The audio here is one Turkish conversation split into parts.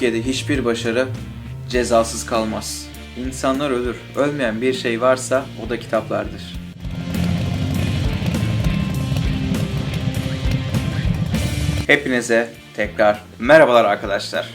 Türkiye'de hiçbir başarı cezasız kalmaz. İnsanlar ölür. Ölmeyen bir şey varsa o da kitaplardır. Hepinize tekrar merhabalar arkadaşlar.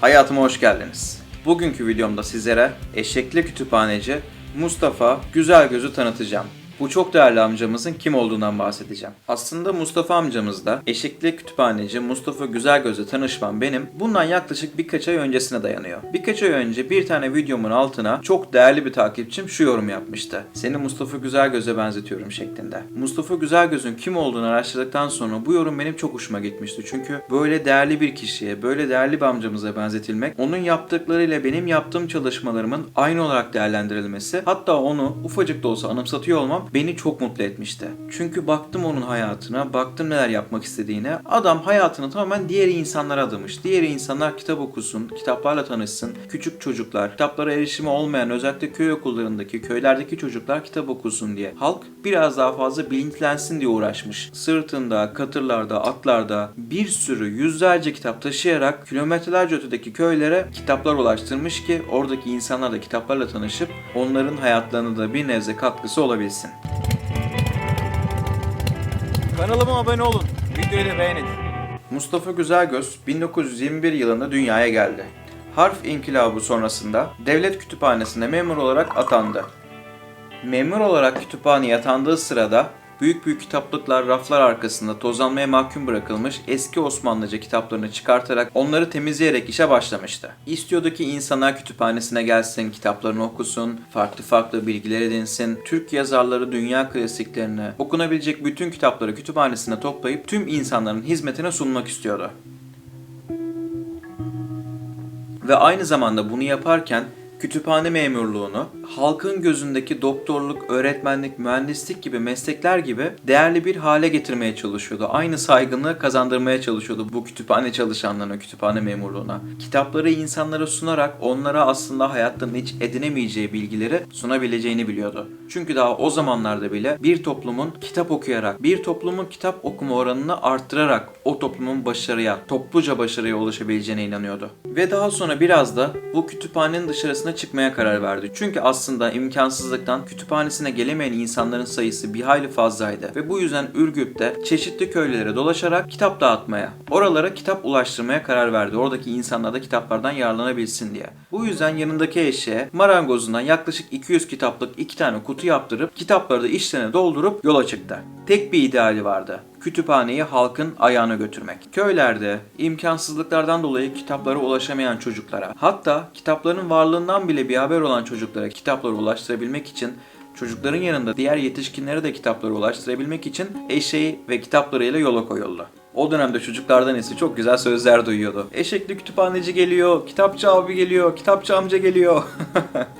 Hayatıma hoş geldiniz. Bugünkü videomda sizlere eşekli kütüphaneci Mustafa Güzelgöz'ü tanıtacağım. Bu çok değerli amcamızın kim olduğundan bahsedeceğim. Aslında Mustafa amcamızla eşekli kütüphaneci Mustafa Güzelgöz'le tanışmam benim bundan yaklaşık birkaç ay öncesine dayanıyor. Birkaç ay önce bir tane videomun altına çok değerli bir takipçim şu yorum yapmıştı. Seni Mustafa Güzelgöz'e benzetiyorum şeklinde. Mustafa Güzelgöz'ün kim olduğunu araştırdıktan sonra bu yorum benim çok hoşuma gitmişti. Çünkü böyle değerli bir kişiye, böyle değerli bir amcamıza benzetilmek, onun yaptıklarıyla benim yaptığım çalışmalarımın aynı olarak değerlendirilmesi, hatta onu ufacık da olsa anımsatıyor olmam beni çok mutlu etmişti. Çünkü baktım onun hayatına, baktım neler yapmak istediğine. Adam hayatını tamamen diğer insanlara adamış. Diğer insanlar kitap okusun, kitaplarla tanışsın. Küçük çocuklar, kitaplara erişimi olmayan özellikle köy okullarındaki, köylerdeki çocuklar kitap okusun diye. Halk biraz daha fazla bilinçlensin diye uğraşmış. Sırtında, katırlarda, atlarda bir sürü yüzlerce kitap taşıyarak kilometrelerce ötedeki köylere kitaplar ulaştırmış ki oradaki insanlar da kitaplarla tanışıp onların hayatlarına da bir nebze katkısı olabilsin. Kanalıma abone olun. Videoyu da beğenin. Mustafa Güzelgöz 1921 yılında dünyaya geldi. Harf inkılabı sonrasında devlet kütüphanesinde memur olarak atandı. Memur olarak kütüphaneye atandığı sırada büyük büyük kitaplıklar raflar arkasında tozlanmaya mahkum bırakılmış eski Osmanlıca kitaplarını çıkartarak onları temizleyerek işe başlamıştı. İstiyordu ki insanlar kütüphanesine gelsin, kitaplarını okusun, farklı farklı bilgiler edinsin, Türk yazarları dünya klasiklerini, okunabilecek bütün kitapları kütüphanesine toplayıp tüm insanların hizmetine sunmak istiyordu. Ve aynı zamanda bunu yaparken kütüphane memurluğunu halkın gözündeki doktorluk, öğretmenlik, mühendislik gibi meslekler gibi değerli bir hale getirmeye çalışıyordu. Aynı saygınlığı kazandırmaya çalışıyordu bu kütüphane çalışanlarına, kütüphane memurluğuna. Kitapları insanlara sunarak onlara aslında hayatlarında hiç edinemeyeceği bilgileri sunabileceğini biliyordu. Çünkü daha o zamanlarda bile bir toplumun kitap okuyarak, bir toplumun kitap okuma oranını arttırarak o toplumun başarıya, topluca başarıya ulaşabileceğine inanıyordu. Ve daha sonra biraz da bu kütüphanenin dışarısına çıkmaya karar verdi. Çünkü aslında imkansızlıktan kütüphanesine gelemeyen insanların sayısı bir hayli fazlaydı. Ve bu yüzden Ürgüp'te çeşitli köylere dolaşarak kitap dağıtmaya, oralara kitap ulaştırmaya karar verdi. Oradaki insanlar da kitaplardan yararlanabilsin diye. Bu yüzden yanındaki eşeğe marangozundan yaklaşık 200 kitaplık iki tane kutu yaptırıp kitapları da içlerine doldurup yola çıktı. Tek bir ideali vardı kütüphaneyi halkın ayağına götürmek. Köylerde imkansızlıklardan dolayı kitaplara ulaşamayan çocuklara, hatta kitapların varlığından bile bir haber olan çocuklara kitapları ulaştırabilmek için çocukların yanında diğer yetişkinlere de kitapları ulaştırabilmek için eşeği ve kitaplarıyla yola koyuldu. O dönemde çocuklardan ise çok güzel sözler duyuyordu. Eşekli kütüphaneci geliyor, kitapçı abi geliyor, kitapçı amca geliyor.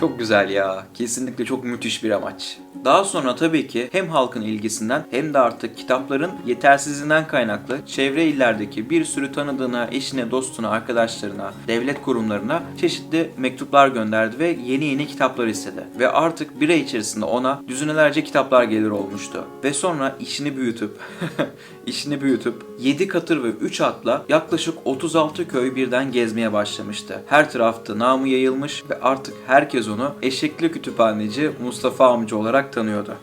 Çok güzel ya. Kesinlikle çok müthiş bir amaç. Daha sonra tabii ki hem halkın ilgisinden hem de artık kitapların yetersizliğinden kaynaklı çevre illerdeki bir sürü tanıdığına, eşine, dostuna, arkadaşlarına, devlet kurumlarına çeşitli mektuplar gönderdi ve yeni yeni kitaplar istedi. Ve artık bir ay içerisinde ona düzinelerce kitaplar gelir olmuştu. Ve sonra işini büyütüp, işini büyütüp 7 katır ve 3 atla yaklaşık 36 köy birden gezmeye başlamıştı. Her tarafta namı yayılmış ve artık herkes onu eşekli kütüphaneci Mustafa amca olarak tanıyordu.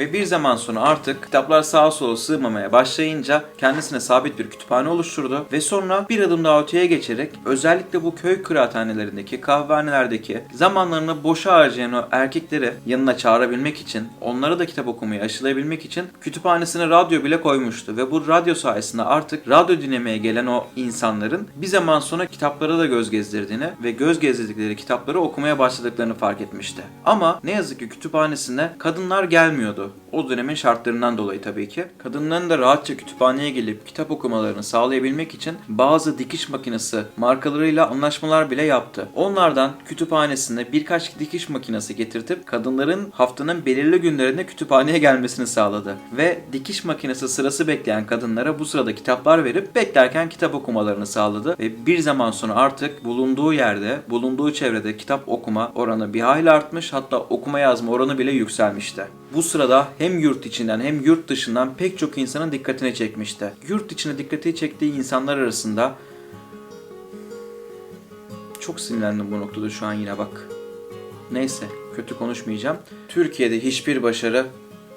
Ve bir zaman sonra artık kitaplar sağa sola sığmamaya başlayınca kendisine sabit bir kütüphane oluşturdu ve sonra bir adım daha öteye geçerek özellikle bu köy kıraathanelerindeki, kahvehanelerdeki zamanlarını boşa harcayan o erkekleri yanına çağırabilmek için, onlara da kitap okumayı aşılayabilmek için kütüphanesine radyo bile koymuştu ve bu radyo sayesinde artık radyo dinlemeye gelen o insanların bir zaman sonra kitaplara da göz gezdirdiğini ve göz gezdirdikleri kitapları okumaya başladıklarını fark etmişti. Ama ne yazık ki kütüphanesine kadınlar gelmiyordu. episode. O dönemin şartlarından dolayı tabii ki. Kadınların da rahatça kütüphaneye gelip kitap okumalarını sağlayabilmek için bazı dikiş makinesi markalarıyla anlaşmalar bile yaptı. Onlardan kütüphanesine birkaç dikiş makinesi getirtip kadınların haftanın belirli günlerinde kütüphaneye gelmesini sağladı. Ve dikiş makinesi sırası bekleyen kadınlara bu sırada kitaplar verip beklerken kitap okumalarını sağladı. Ve bir zaman sonra artık bulunduğu yerde, bulunduğu çevrede kitap okuma oranı bir hayli artmış hatta okuma yazma oranı bile yükselmişti. Bu sırada hem yurt içinden hem yurt dışından pek çok insanın dikkatini çekmişti. Yurt içine dikkati çektiği insanlar arasında çok sinirlendim bu noktada şu an yine bak. Neyse kötü konuşmayacağım. Türkiye'de hiçbir başarı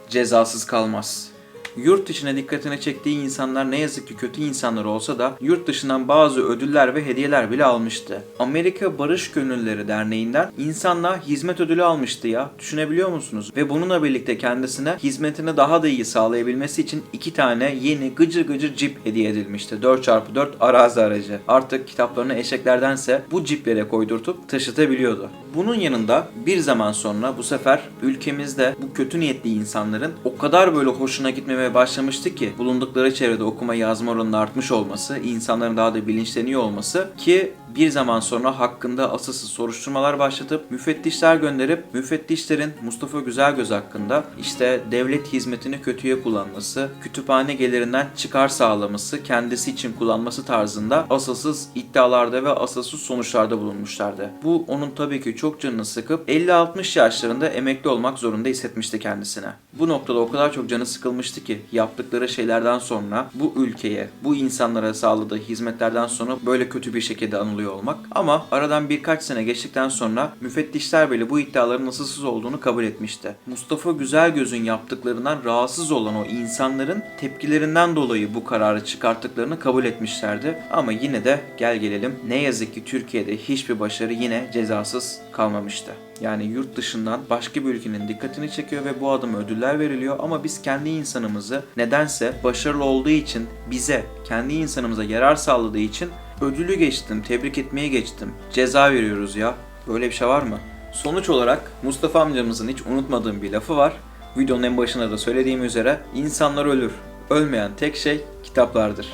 cezasız kalmaz. Yurt içine dikkatini çektiği insanlar ne yazık ki kötü insanlar olsa da yurt dışından bazı ödüller ve hediyeler bile almıştı. Amerika Barış Gönüllüleri Derneği'nden insanlığa hizmet ödülü almıştı ya. Düşünebiliyor musunuz? Ve bununla birlikte kendisine hizmetini daha da iyi sağlayabilmesi için iki tane yeni gıcır gıcır cip hediye edilmişti. 4x4 arazi aracı. Artık kitaplarını eşeklerdense bu ciplere koydurtup taşıtabiliyordu. Bunun yanında bir zaman sonra bu sefer ülkemizde bu kötü niyetli insanların o kadar böyle hoşuna gitmemeye başlamıştı ki bulundukları çevrede okuma yazma oranının artmış olması, insanların daha da bilinçleniyor olması ki bir zaman sonra hakkında asılsız soruşturmalar başlatıp müfettişler gönderip müfettişlerin Mustafa Güzelgöz hakkında işte devlet hizmetini kötüye kullanması, kütüphane gelirinden çıkar sağlaması, kendisi için kullanması tarzında asılsız iddialarda ve asılsız sonuçlarda bulunmuşlardı. Bu onun tabii ki çok canını sıkıp 50-60 yaşlarında emekli olmak zorunda hissetmişti kendisine. Bu noktada o kadar çok canı sıkılmıştı ki yaptıkları şeylerden sonra bu ülkeye, bu insanlara sağladığı hizmetlerden sonra böyle kötü bir şekilde anılıyor olmak. Ama aradan birkaç sene geçtikten sonra müfettişler bile bu iddiaların asılsız olduğunu kabul etmişti. Mustafa Güzelgöz'ün yaptıklarından rahatsız olan o insanların tepkilerinden dolayı bu kararı çıkarttıklarını kabul etmişlerdi. Ama yine de gel gelelim ne yazık ki Türkiye'de hiçbir başarı yine cezasız kalmamıştı. Yani yurt dışından başka bir ülkenin dikkatini çekiyor ve bu adama ödüller veriliyor ama biz kendi insanımızı nedense başarılı olduğu için bize, kendi insanımıza yarar sağladığı için ödülü geçtim, tebrik etmeye geçtim. Ceza veriyoruz ya. Böyle bir şey var mı? Sonuç olarak Mustafa amcamızın hiç unutmadığım bir lafı var. Videonun en başında da söylediğim üzere insanlar ölür. Ölmeyen tek şey kitaplardır.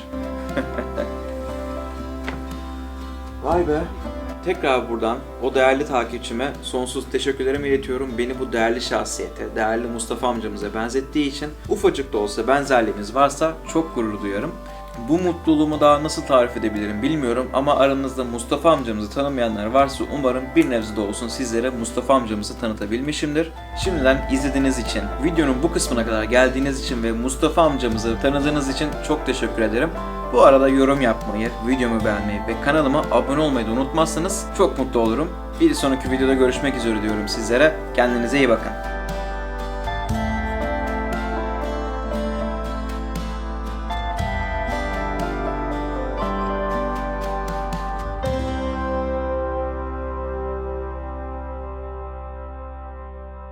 Vay be. Tekrar buradan o değerli takipçime sonsuz teşekkürlerimi iletiyorum. Beni bu değerli şahsiyete, değerli Mustafa amcamıza benzettiği için ufacık da olsa benzerliğimiz varsa çok gurur duyarım. Bu mutluluğumu daha nasıl tarif edebilirim bilmiyorum ama aranızda Mustafa amcamızı tanımayanlar varsa umarım bir nebze de olsun sizlere Mustafa amcamızı tanıtabilmişimdir. Şimdiden izlediğiniz için, videonun bu kısmına kadar geldiğiniz için ve Mustafa amcamızı tanıdığınız için çok teşekkür ederim. Bu arada yorum yapmayı, videomu beğenmeyi ve kanalıma abone olmayı da unutmazsanız çok mutlu olurum. Bir sonraki videoda görüşmek üzere diyorum sizlere. Kendinize iyi bakın.